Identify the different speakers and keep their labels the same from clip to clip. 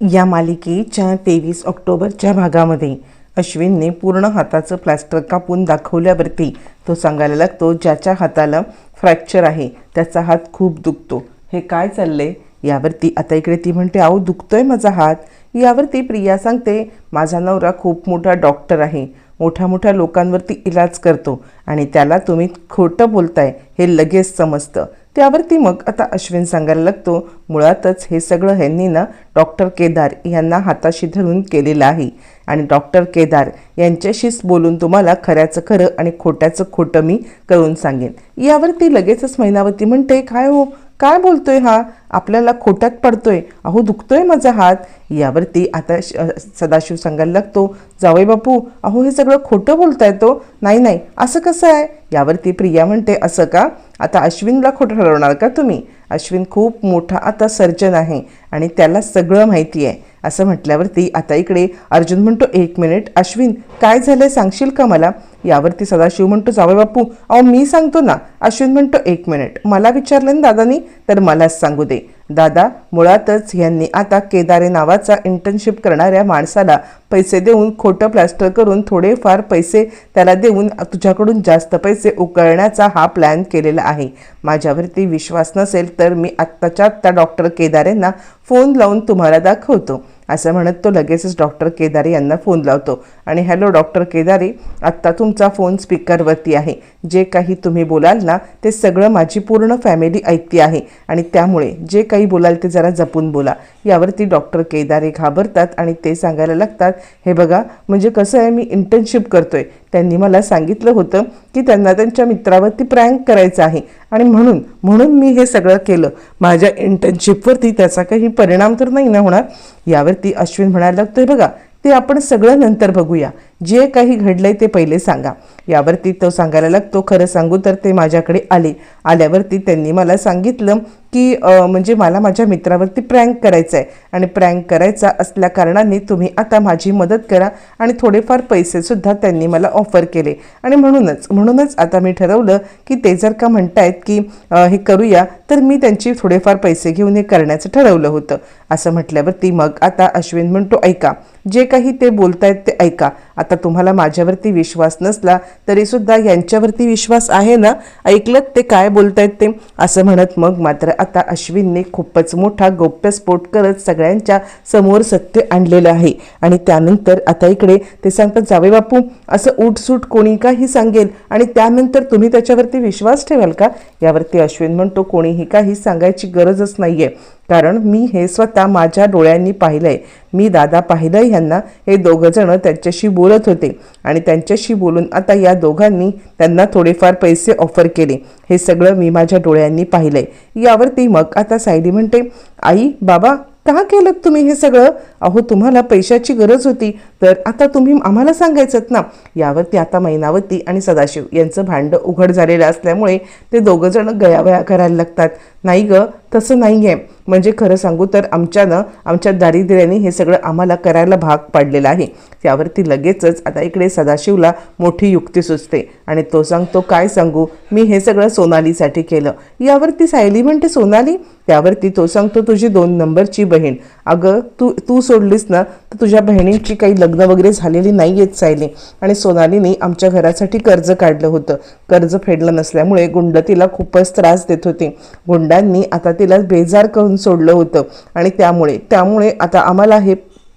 Speaker 1: या मालिकेच्या तेवीस ऑक्टोबरच्या भागामध्ये अश्विनने पूर्ण हाताचं प्लॅस्टर कापून दाखवल्यावरती तो सांगायला लागतो ज्याच्या हाताला फ्रॅक्चर आहे त्याचा हात खूप दुखतो. हे काय चाललंय? यावरती आता इकडे ती म्हणते अहो दुखतोय माझा हात. यावरती प्रिया सांगते माझा नवरा खूप मोठा डॉक्टर आहे. मोठ्या मोठ्या लोकांवरती इलाज करतो आणि त्याला तुम्ही खोटं बोलताय हे लगेच समजतं. त्यावरती मग आता अश्विन सांगायला लागतो मुळातच हे सगळं ह्यांनी ना डॉक्टर केदार यांना हाताशी धरून केलेलं आहे. आणि डॉक्टर केदार यांच्याशीच बोलून तुम्हाला खऱ्याचं खरं आणि खोट्याचं खोटं मी करून सांगेन. यावरती लगेचच महिनावती म्हणते काय हो काय बोलतोय हा? आपल्याला खोट्यात पडतोय. अहो दुखतोय माझा हात. यावरती आता श- सदाशिव सांगायला लागतो. जावई बापू अहो हे सगळं खोटं बोलताय तो. नाही नाही असं कसं आहे? यावरती प्रिया म्हणते असं का? आता अश्विनला खोटं ठरवणार का तुम्ही? अश्विन खूप मोठा आता सर्जन आहे आणि त्याला सगळं माहिती आहे. असं म्हटल्यावरती आता इकडे. अर्जुन म्हणतो एक मिनिट अश्विन काय झालंय? सांगशील का मला? यावरती सदाशिव म्हणतो जावई बापू अहो मी सांगतो ना. अश्विन म्हणतो एक मिनिट मला विचारलं ना दादानी तर मलाच सांगू दे. दादा मुळातच यांनी आता केदारे नावाचा इंटर्नशिप करणाऱ्या माणसाला पैसे देऊन खोटं प्लॅस्टर करून थोडेफार पैसे त्याला देऊन तुझ्याकडून जास्त पैसे उकळण्याचा हा प्लॅन केलेला आहे. माझ्यावरती विश्वास नसेल तर मी आत्ताच्या आत्ता डॉक्टर केदारेंना फोन लावून तुम्हाला दाखवतो. असं म्हणत तो लगेचच डॉक्टर केदारे यांना फोन लावतो. आणि हॅलो डॉक्टर केदारे आत्ता तुमचा फोन स्पीकरवरती आहे. जे काही तुम्ही बोलाल ना ते सगळं माझी पूर्ण फॅमिली ऐकते आहे. आणि त्यामुळे जे काही बोलाल ते जरा जपून बोला. यावरती डॉक्टर केदारे घाबरतात आणि ते सांगायला लागतात हे बघा म्हणजे कसं आहे मी इंटर्नशिप करतोय. त्यांनी मला सांगितलं होतं की त्यांना त्यांच्या मित्रावरती प्रँक करायचं आहे. आणि म्हणून म्हणून मी हे सगळं केलं. माझ्या इंटर्नशिपवरती त्याचा काही परिणाम तर नाही ना होणार? यावरती अश्विन म्हणायला लागतोय बघा ते आपण सगळं नंतर बघूया. जे काही घडलंय ते पहिले सांगा. यावरती तो सांगायला लागतो खरं सांगू तर ते माझ्याकडे आले. आल्यावरती त्यांनी मला सांगितलं की म्हणजे मला माझ्या मित्रावरती प्रँक करायचं आहे आणि प्रँक करायचा असल्या कारणाने तुम्ही आता माझी मदत करा आणि थोडेफार पैसेसुद्धा त्यांनी मला ऑफर केले. आणि म्हणूनच म्हणूनच आता मी ठरवलं की ते जर का म्हणतायत की हे करूया तर मी त्यांची थोडेफार पैसे घेऊन हे करण्याचं ठरवलं होतं. असं म्हटल्यावरती मग आता अश्विन म्हणतो ऐका जे काही ते बोलतायत ते ऐका. आता तुम्हाला माझ्यावरती विश्वास नसला तरीसुद्धा यांच्यावरती विश्वास आहे ना? ऐकलं ते काय बोलतायत ते? असं म्हणत मग मात्र आता अश्विनने खूपच मोठा गौप्यस्फोट करत सगळ्यांच्या समोर सत्य आणलेलं आहे. आणि त्यानंतर आता इकडे ते सांगतात जावे बापू असं उठसूट कोणी काही सांगेल? आणि त्यानंतर तुम्ही त्याच्यावरती विश्वास ठेवाल का? यावरती अश्विन म्हणतो कोणीही काही सांगायची गरजच नाही आहे कारण मी हे स्वतः माझ्या डोळ्यांनी पाहिलंय. मी दादा पाहिलं ह्यांना हे दोघंजणं त्यांच्याशी बोलत होते. आणि त्यांच्याशी बोलून आता या दोघांनी त्यांना थोडेफार पैसे ऑफर केले. हे सगळं मी माझ्या डोळ्यांनी पाहिलंय. यावरती मग आता सायली म्हणते आई बाबा का केलं तुम्ही हे सगळं? अहो तुम्हाला पैशाची गरज होती. तर आता तुम्ही आम्हाला सांगायचं ना? यावरती आता मैनावती आणि सदाशिव यांचं भांडं उघड झालेलं असल्यामुळे ते दोघंजणं गयावया करायला लागतात. नाही ग तसं नाही आहे म्हणजे खरं सांगू तर आमच्यानं आमच्या दारिद्र्याने हे सगळं आम्हाला करायला भाग पाडलेला आहे. त्यावरती लगेचच आता इकडे सदाशिवला मोठी युक्ती सुचते आणि तो सांगतो काय सांगू? मी हे सगळं सोनालीसाठी केलं. यावरती सायली म्हणते सोनाली त्यावरती तो सांगतो तुझी दोन नंबरची बहीण. अगं तू तू सोडलीस ना तर तुझ्या बहिणींची काही लग्न वगैरे झालेली नाही आहेत सायली. आणि सोनालीने आमच्या घरासाठी कर्ज काढलं होतं. कर्ज फेडलं नसल्यामुळे गुंड तिला खूपच त्रास देत होते. गुंडांनी आता तिला बेजार करून सोडलं होतं. आणि त्यामुळे त्यामुळे आता आम्हाला हे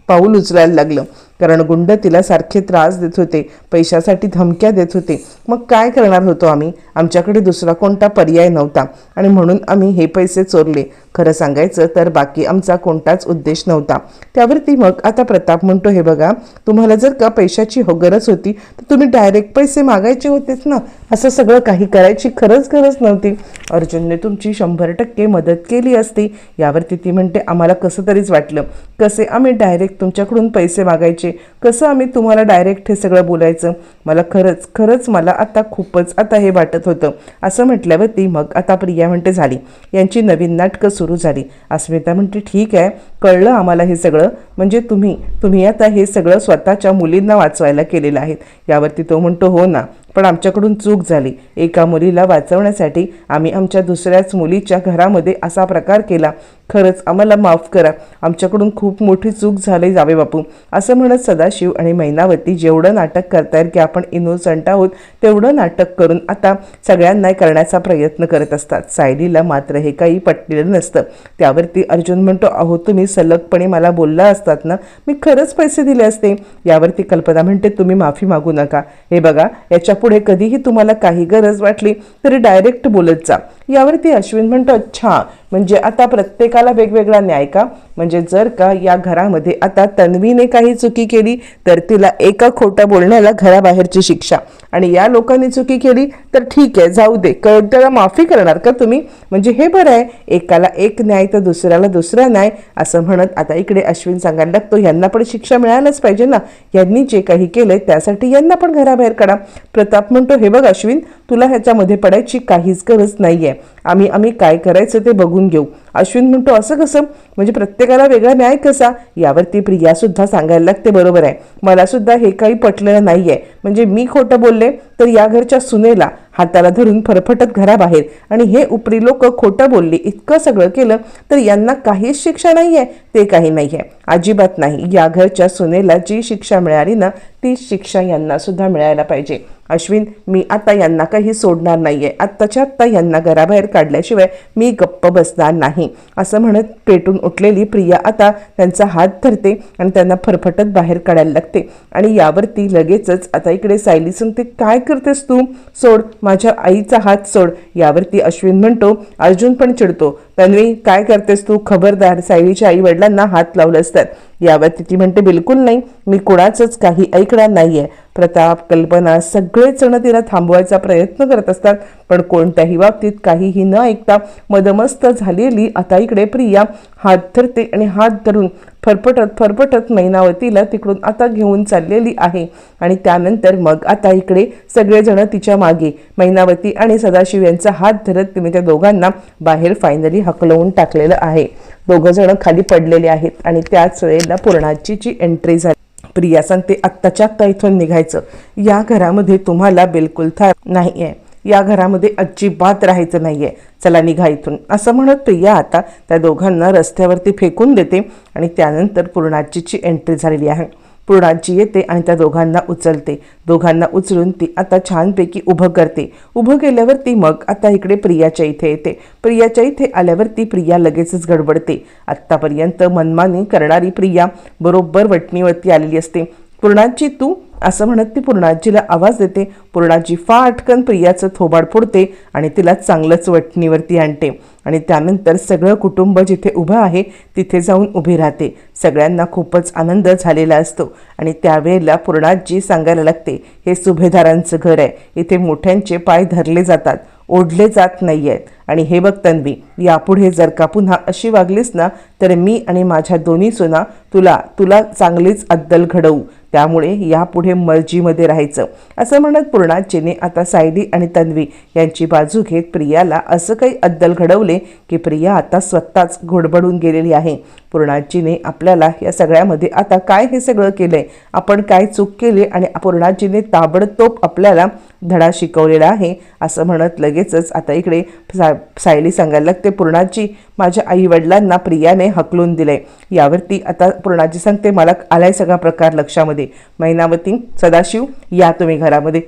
Speaker 1: पाऊल उचलायला लागलं. कारण गुंड तिला सारखे त्रास देत होते. पैशासाठी धमक्या देत होते. मग काय करणार होतो आम्ही? आमच्याकडे दुसरा कोणता पर्याय नव्हता. आणि म्हणून आम्ही हे पैसे चोरले. खरं सांगायचं तर बाकी आमचा कोणताच उद्देश नव्हता. त्यावरती मग आता प्रताप म्हणतो हे बघा तुम्हाला जर का पैशाची हो गरज होती तर तुम्ही डायरेक्ट पैसे मागायचे होतेच ना? असं सगळं काही करायची खरंच गरज नव्हती. अर्जुनने तुमची शंभर टक्के मदत केली असती. यावरती ती म्हणते आम्हाला कसं तरीच वाटलं. कसे आम्ही डायरेक्ट तुमच्याकडून पैसे मागायचे? कसं आम्ही तुम्हाला डायरेक्ट हे सगळं बोलायचं? मला खरंच खरंच मला आता खूपच आता हे वाटत होतं. असं म्हटल्यावरती मग आता प्रिया म्हणते झाली. यांची नवीन नाटकं सुरू झाली. अस्मिता म्हणते ठीक आहे. कळलं आम्हाला हे सगळं. म्हणजे तुम्ही तुम्ही आता हे सगळं स्वतःच्या मुलींना वाचवायला केलेलं आहे यावरती तो म्हणतो हो ना. पण आमच्याकडून चूक झाली. एका मुलीला वाचवण्यासाठी आम्ही आमच्या दुसऱ्याच मुलीच्या घरामध्ये असा प्रकार केला. खरंच आम्हाला माफ करा. आमच्याकडून खूप मोठी चूक झाली जावे बापू. असं म्हणत सदाशिव आणि मैनावती जेवढं नाटक करतायत की आपण इनोसंट आहोत तेवढं नाटक करून आता सगळ्यांना करण्याचा प्रयत्न करत असतात. सायलीला मात्र हे काही पटलेलं नसतं. त्यावरती अर्जुन म्हणतो अहो तुम्ही सलगपणे मला बोलला असतात ना? मी खरंच पैसे दिले असते. यावरती कल्पना म्हणते तुम्ही माफी मागू नका. हे बघा याच्या पुढे कधीही तुम्हाला काही गरज वाटली तरी डायरेक्ट बोलत जा. यावरती अश्विन म्हणतो अच्छा म्हणजे आता प्रत्येकाला वेगवेगळा न्याय का? म्हणजे जर का या घरामध्ये आता तन्वीने काही चुकी केली तर तिला एका खोटं बोलण्याला घराबाहेरची शिक्षा. आणि या लोकांनी चुकी केली तर ठीक आहे जाऊ दे. त्याला माफी करणार का तुम्ही? म्हणजे हे बरं आहे एकाला एक न्याय तर दुसऱ्याला दुसरा न्याय असं म्हणत आता इकडे अश्विन सांगायला लागतो यांना पण शिक्षा मिळायलाच पाहिजे ना. यांनी जे काही केलंय त्यासाठी यांना पण घराबाहेर काढा. प्रताप म्हणतो हे बघ अश्विन तुला ह्याच्यामध्ये पडायची काहीच गरज नाहीये. आम्ही आम्ही काय करायचं ते बघू बघून घेऊ अश्विन म्हणतो असं कसं? म्हणजे प्रत्येकाला वेगळा न्याय कसा? यावरती प्रिया सुद्धा सांगायला लागते बरोबर आहे. मला सुद्धा हे काही पटलेलं नाही आहे म्हणजे मी खोटं बोलले तर या घरच्या सुनेला हाताला धरून फरफटत घराबाहेर. आणि हे उपरी लोक खोटं बोलले इतकं सगळं केलं तर यांना काहीच शिक्षा नाही आहे ते काही नाही आहे अजिबात नाही. या घरच्या सुनेला जी शिक्षा मिळाली ना ती शिक्षा यांना सुद्धा मिळायला पाहिजे. अश्विन मी आता यांना काही सोडणार नाही आहे आत्ताच्या आत्ता यांना घराबाहेर काढल्याशिवाय मी गप्प बसणार नाही. असं म्हणत पेटून उठलेली प्रिया आता त्यांचा हात धरते आणि त्यांना फरफटत बाहेर काढायला लागते. आणि यावरती लगेचच आता इकडे सायली सांगते काय करतेस तू? सोड माझ्या आईचा हात सोड. यावरती अश्विन म्हणतो अर्जुन पण चिडतो. तन्वी काय करतेस तू? खबरदार सायलीच्या आई वडिलांना हात लावले असतात यावर ती म्हणते बिलकुल नाही. मी कुणाचंच काही ऐकणार नाहीये. प्रताप कल्पना सगळेच जण तिला थांबवायचा प्रयत्न करत असतात पण कोणत्याही बाबतीत काहीही न ऐकता मदमस्त झालेली आता इकडे प्रिया हात धरते आणि हात धरून फरफटत फरफटत मैनावतीला तिकडून आता घेऊन चाललेली आहे. आणि त्यानंतर मग आता इकडे सगळेजण तिच्यामागे. मैनावती आणि सदाशिव यांचा हात धरत तिने त्या दोघांना बाहेर फायनली हकलवून टाकलेलं आहे. दोघंजणं खाली पडलेले आहेत आणि त्याच वेळेला पूर्णाची जी एंट्री झाली प्रिया सांगते आत्ताच्या आत्ता इथून निघायचं. या घरामध्ये तुम्हाला बिलकुल थार नाही आहे या घरामध्ये अजिबात राहायचं नाही आहे चला निघा इथून. असं म्हणत प्रिया आता त्या दोघांना रस्त्यावरती फेकून देते आणि त्यानंतर पूर्णाजीची एंट्री झालेली आहे. पूर्णाजी येते आणि त्या दोघांना उचलते. दोघांना उचलून ती आता छानपैकी उभं करते. उभं केल्यावरती मग आता इकडे प्रियाच्या इथे येते. प्रियाच्या इथे आल्यावरती प्रिया लगेचच गडबडते. आत्तापर्यंत मनमानी करणारी प्रिया बरोबर वटणीवरती आलेली असते. पूर्णाजी तू असं म्हणत ती पूर्णाजीला आवाज देते. पूर्णाजी फाटकन प्रियाचं थोबाड फोडते आणि तिला चांगलंच वटणीवरती आणते. आणि त्यानंतर सगळं कुटुंब जिथे उभं आहे तिथे जाऊन उभी राहते. सगळ्यांना खूपच आनंद झालेला असतो. आणि त्यावेळेला पूर्णाजी सांगायला लागते हे सुभेदारांचं घर आहे. इथे मोठ्यांचे पाय धरले जातात ओढले जात नाही आहेत आणि हे बघ तन्वी यापुढे जर का पुन्हा अशी वागलीस ना तर मी आणि माझ्या दोन्ही सुना तुला तुला चांगलीच अद्दल घडवू. त्यामुळे यापुढे मर्जीमध्ये राहायचं. असं म्हणत पूर्णाजीने आता सायली आणि तन्वी यांची बाजू घेत प्रियाला असं काही अद्दल घडवले की प्रिया आता स्वतःच घोडबडून गेलेली आहे. पूर्णाजीने आपल्याला या सगळ्यामध्ये आता काय हे सगळं केलंय? आपण काय चूक केली आणि पूर्णाजीने ताबडतोब आपल्याला धडा शिकवलेला आहे असं म्हणत लगेचच आता इकडे सा सायली सांगायला लागते पूर्णाजी माझ्या आईवडिलांना प्रियाने हकलून दिले यावरती आता पूर्णाजी सांगते मला आलाय सगळा प्रकार लक्षामध्ये. मैनावती सदाशिव या तुम्ही घरामध्ये.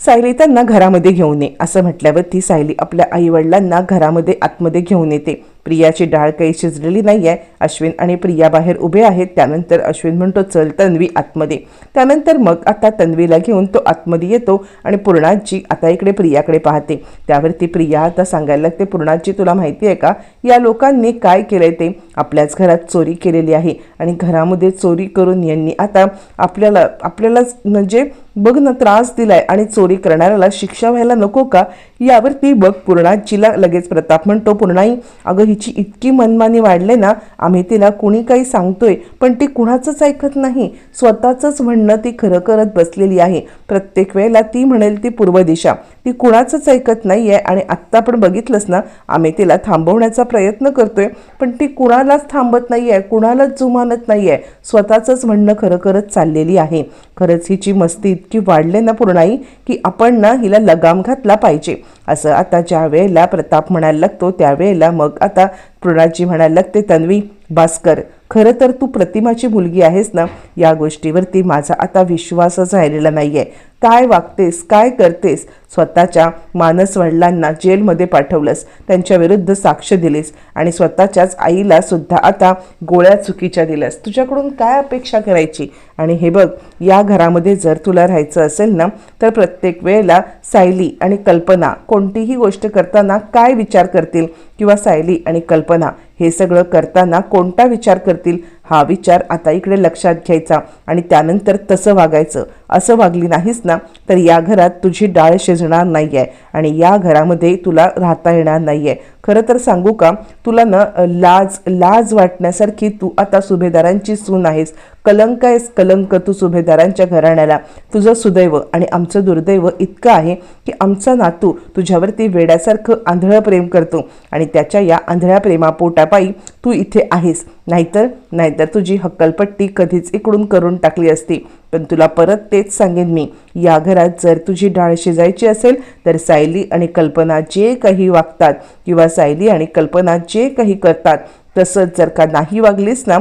Speaker 1: सायली त्यांना घरामध्ये घेऊन ये असं म्हटल्यावरती सायली आपल्या आईवडिलांना घरामध्ये आतमध्ये घेऊन येते. प्रियाची डाळ काही शिजलेली नाही आहे अश्विन आणि प्रिया बाहेर उभे आहेत. त्यानंतर अश्विन म्हणतो चल तन्वी आतमध्ये. त्यानंतर मग आता तन्वीला घेऊन तो आतमध्ये येतो आणि पूर्णाजी आता इकडे प्रियाकडे पाहते. त्यावरती प्रिया आता सांगायला लागते पूर्णाजी तुला माहिती आहे का? या लोकांनी काय केलंय ते? आपल्याच घरात चोरी केलेली आहे आणि घरामध्ये चोरी करून यांनी आता आपल्याला आपल्यालाच म्हणजे बघ ना त्रास दिलाय आणि चोरी करणाऱ्याला शिक्षा व्हायला नको का? यावरती बघ पूर्णाजीला लगेच प्रताप म्हणतो पूर्णाई अगं हिची इतकी मनमानी वाढले ना आम्ही तिला कुणी काही सांगतोय पण ती कुणाचंच ऐकत नाही. स्वतःचंच म्हणणं ती खरं करत बसलेली आहे. प्रत्येक वेळेला ती म्हणेल ती पूर्व दिशा. ती कुणाचंच ऐकत नाही आहे आणि आत्ता पण बघितलंस ना आम्ही तिला थांबवण्याचा प्रयत्न करतोय पण ती कुणालाच थांबत नाही आहे कुणालाच जुमानत नाही आहे स्वतःचंच म्हणणं खरं करत चाललेली आहे. खरंच हिची मस्ती इतकी वाढले ना पूर्णाई की आपण ना हिला लगाम घातला पाहिजे. असं आता ज्या वेळेला प्रताप म्हणायला लागतो त्यावेळेला मग आता पूर्णाजी म्हणायला लागते तन्वी भास्कर खरं तर तू प्रतिमाची मुलगी आहेस ना? या गोष्टीवरती माझा आता विश्वासच राहिलेला नाही आहे काय वागतेस काय करतेस? स्वतःच्या मानस वडिलांना जेलमध्ये पाठवलंस. त्यांच्या विरुद्ध साक्ष दिलीस आणि स्वतःच्याच आईला सुद्धा आता गोळ्या चुकीच्या दिल्यास. तुझ्याकडून काय अपेक्षा करायची? आणि हे बघ या घरामध्ये जर तुला राहायचं असेल ना तर प्रत्येक वेळेला सायली आणि कल्पना कोणतीही गोष्ट करताना काय विचार करतील? किंवा सायली आणि कल्पना हे सगळं करताना कोणता विचार करतील? हा विचार आता इकडे लक्षात घ्यायचा आणि त्यानंतर तसं वागायचं. असं वागली नाहीस ना तर या घरात तुझी डाळ शिजणार नाही आहे आणि या घरामध्ये तुला राहता येणार नाही आहे खरं तर सांगू का तुला न लाज लाज वाटण्यासारखी तू आता सुभेदारांची सून आहेस. कलंक आहेस कलंक तू सुभेदारांच्या घराण्याला. तुझं सुदैव आणि आमचं दुर्दैव इतकं आहे की आमचा नातू तुझ्यावरती वेड्यासारखं आंधळं प्रेम करतो आणि त्याच्या या आंधळ्या प्रेमापोटापायी तू इथे आहेस. नाहीतर नाहीतर तुझी हक्कलपट्टी कधीच इकडून करून टाकली असती. पण तुला परत तेच सांगेन मी. या घरात जर तुझी डाळ शिजायची असेल तर सायली आणि कल्पना जे काही वागतात किंवा सायली आणि कल्पना जे काही करतात तसंच जर का नाही वागलीस ना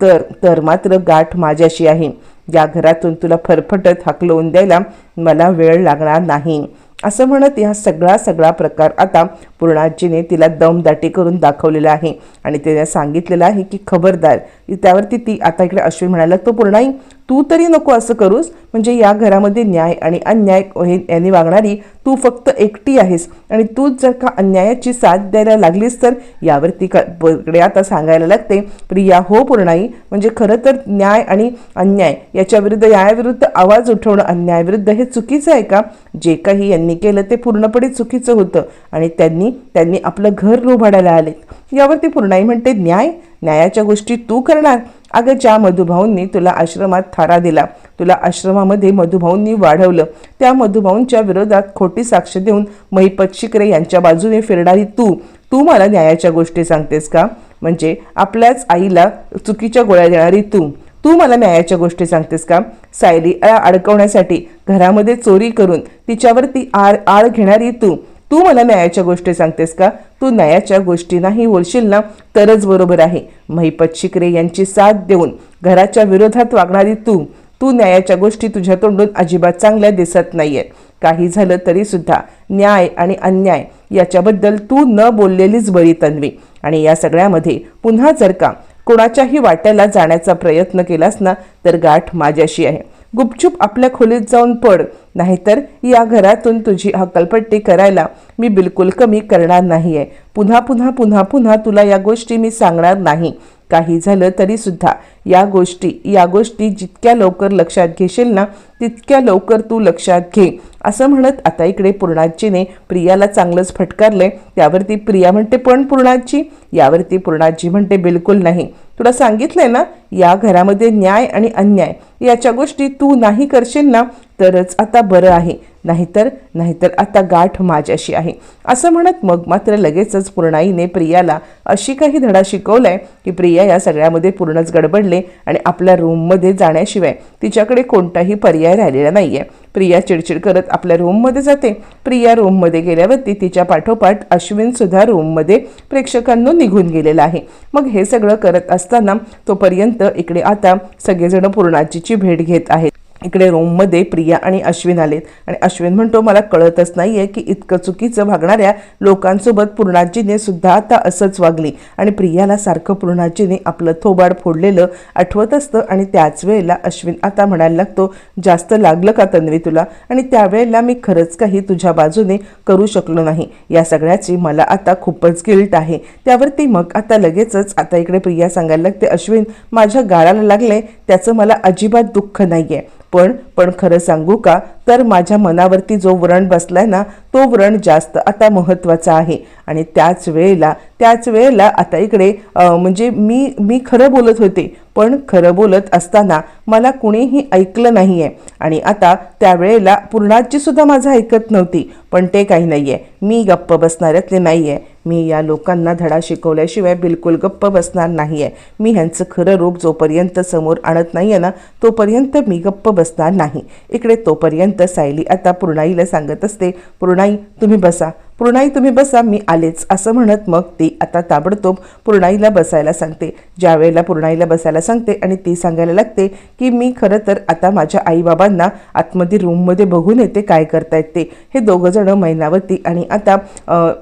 Speaker 1: तर तर मात्र गाठ माझ्याशी आहे. या घरातून तुला फरफटत हाकलवून द्यायला मला वेळ लागणार नाही. असं म्हणत या सगळा सगळा प्रकार आता पूर्णाजीने तिला दमदाटी करून दाखवलेला आहे. आणि तिने सांगितलेलं आहे की खबरदार त्यावरती ती आता इकडे अश्विन म्हणाला तो पूर्णाई तू तरी नको असं करूस. म्हणजे या घरामध्ये न्याय आणि अन्याय हे यांनी वागणारी तू फक्त एकटी आहेस. आणि तूच जर का अन्यायाची साथ द्यायला लागलीस तर यावरती कडे इकडे आता सांगायला लागते. प्रिया हो पूर्णाई म्हणजे खरं तर न्याय आणि अन्याय याच्या विरुद्ध न्यायाविरुद्ध आवाज उठवणं अन्यायाविरुद्ध हे चुकीचं आहे का? जे काही यांनी केलं ते पूर्णपणे चुकीचं होतं. आणि त्यांनी त्यांनी आपलं घर लोभाडायला आले. यावरती पूर्णाई म्हणते न्याय न्यायाच्या गोष्टी तू करणार. अगं ज्या मधुभाऊंनी तुला आश्रमात थारा दिला तुला आश्रमामध्ये मधुभाऊंनी वाढवलं. त्या मधुभाऊंच्या विरोधात खोटी साक्ष देऊन महिपत शिकरे यांच्या बाजूने फिरणारी तू तू मला न्यायाच्या गोष्टी सांगतेस का? म्हणजे आपल्याच आईला चुकीच्या गोळ्या देणारी तू तू मला न्यायाच्या गोष्टी सांगतेस का? सायली अडकवण्यासाठी घरामध्ये चोरी करून तिच्यावरती आळ आळ घेणारी तू तू मला न्यायाच्या गोष्टी सांगतेस का? तू न्यायाच्या गोष्टी नाही बोलशील ना? तरच बरोबर आहे. महिपत शिकरे यांची साथ देऊन घराच्या विरोधात वागणारी तू तू न्यायाच्या गोष्टी तुझ्या तोंडून अजिबात चांगल्या दिसत नाहीये. काही झालं तरी सुद्धा न्याय आणि अन्याय याच्याबद्दल तू न बोललेलीच बरी तन्वी. आणि या सगळ्यामध्ये पुन्हा जर का कोणाच्याही वाट्याला जाण्याचा प्रयत्न केलास ना तर गाठ माझ्याशी आहे. गुपचूप आपल्या खोलीत जाऊन पड. नाहीतर या घरातून तुझी हकलपट्टी करायला मी बिलकुल कमी करणार नाही आहे पुन्हा पुन्हा पुन्हा पुन्हा तुला या गोष्टी मी सांगणार नाही. काही झालं तरी सुद्धा. या गोष्टी या गोष्टी जितक्या लवकर लक्षात घेशील ना तितक्या लवकर तू लक्षात घे. असं म्हणत आता इकडे पूर्णाजीने प्रियाला चांगलंच फटकारलंय. त्यावरती प्रिया म्हणते पण पूर्णाजी? यावरती पूर्णाजी म्हणते बिलकुल नाही. तुला सांगितलंय ना या घरामध्ये न्याय आणि अन्याय याच्या गोष्टी तू नाही करशील ना तरच आता बरं आहे. नाहीतर नाहीतर आता गाठ माझ्याशी आहे. असं म्हणत मग मात्र लगेचच पूर्णाईने प्रियाला अशी काही धडा शिकवलाय की प्रिया या सगळ्यामध्ये पूर्णच गडबडले आणि आपल्या रूममध्ये जाण्याशिवाय तिच्याकडे कोणताही पर्याय राहिलेला नाहीये. प्रिया चिडचिड करत आपल्या रूममध्ये जाते. प्रिया रूममध्ये गेल्यावरती तिच्या पाठोपाठ अश्विन सुद्धा रूममध्ये प्रेक्षकांनो निघून गेलेला आहे. मग हे सगळं करत असताना तोपर्यंत इकडे आता सगळेजण पूर्णाजीची भेट घेत आहेत. इकडे रोममध्ये प्रिया आणि अश्विन आलेत. आणि अश्विन म्हणतो मला कळतच नाही आहे की इतकं चुकीचं वागणाऱ्या लोकांसोबत पूर्णाजीने सुद्धा आता असंच वागली. आणि प्रियाला सारखं पूर्णाजीने आपलं थोबाड फोडलेलं आठवत असतं. आणि त्याच वेळेला अश्विन आता म्हणायला लागतो जास्त लागलं का तन्वी तुला? आणि त्यावेळेला मी खरंच काही तुझ्या बाजूने करू शकलो नाही. या सगळ्याची मला आता खूपच गिल्ट आहे. त्यावरती मग आता लगेचच आता इकडे प्रिया सांगायला लागते अश्विन माझ्या गाळाला लागले त्याचं मला अजिबात दुःख नाही आहे पण पण खरं सांगू का? तर माझ्या मनावरती जो व्रण बसलाय ना तो व्रण जास्त आता महत्त्वाचा आहे. आणि त्याच वेळेला त्याच वेळेला आता इकडे म्हणजे मी मी खरं बोलत होते. पण खरं बोलत असताना मला कुणीही ऐकलं नाही आहे आणि आता त्यावेळेला पूर्णाजीसुद्धा माझं ऐकत नव्हती. पण ते काही नाही आहे मी गप्प बसणाऱ्यातले नाही आहे मी या लोकांना धडा शिकवल्याशिवाय बिलकुल गप्प बसणार नाही आहे मी ह्यांचं खरं रूप जोपर्यंत समोर आणत नाही आहे ना तोपर्यंत मी गप्प बसणार नाही. इकडे तोपर्यंत सायली आता पूर्णाईला सांगत असते पूर्णाई तुम्ही बसा. पूर्णाई तुम्ही बसा मी आलेच. असं म्हणत मग ती आता ताबडतोब पूर्णाईला बसायला सांगते. ज्या वेळेला पूर्णाईला बसायला सांगते आणि ती सांगायला लागते की मी खरं तर आता माझ्या आईबाबांना आतमध्ये रूममध्ये बघून येते काय करतायत ते. हे दोघंजणं मैनावती आणि आता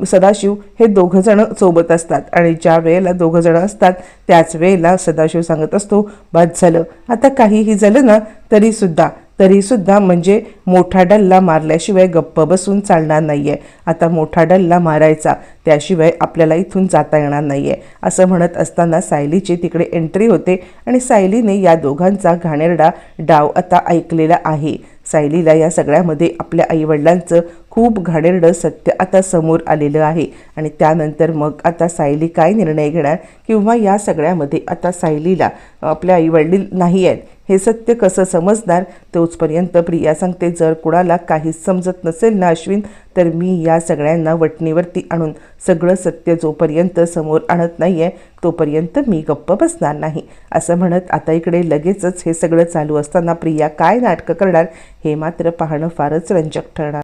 Speaker 1: सदाशिव हे दोघंजणं सोबत असतात. आणि ज्या वेळेला दोघंजणं असतात त्याच वेळेला सदाशिव सांगत असतो बाद झालं. आता काहीही झालं ना तरीसुद्धा तरीसुद्धा म्हणजे मोठा डल्ला मारल्याशिवाय गप्प बसून चालणार नाही आहे आता मोठा डल्ला मारायचा त्याशिवाय आपल्याला इथून जाता येणार नाही आहे असं म्हणत असताना सायलीची तिकडे एंट्री होते आणि सायलीने या दोघांचा घाणेरडा डाव आता ऐकलेला आहे. सायलीला या सगळ्यामध्ये आपल्या आईवडिलांचं खूप घाणेरडं सत्य आता समोर आलेलं आहे आणि त्यानंतर मग आता सायली काय निर्णय घेणार किंवा या सगळ्यामध्ये आता सायलीला आपल्या आईवडील नाही आहेत हे सत्य कसं समजणार? तोचपर्यंत प्रिया सांगते जर कुणाला काहीच समजत नसेल ना अश्विन तर मी या सगळ्यांना वटणीवरती आणून सगळं सत्य जोपर्यंत समोर आणत नाही आहे तोपर्यंत मी गप्प बसणार नाही. असं म्हणत आता इकडे लगेचच हे सगळं चालू असताना प्रिया काय नाटकं करणार हे मात्र पाहणं फारच रंजक ठरणार.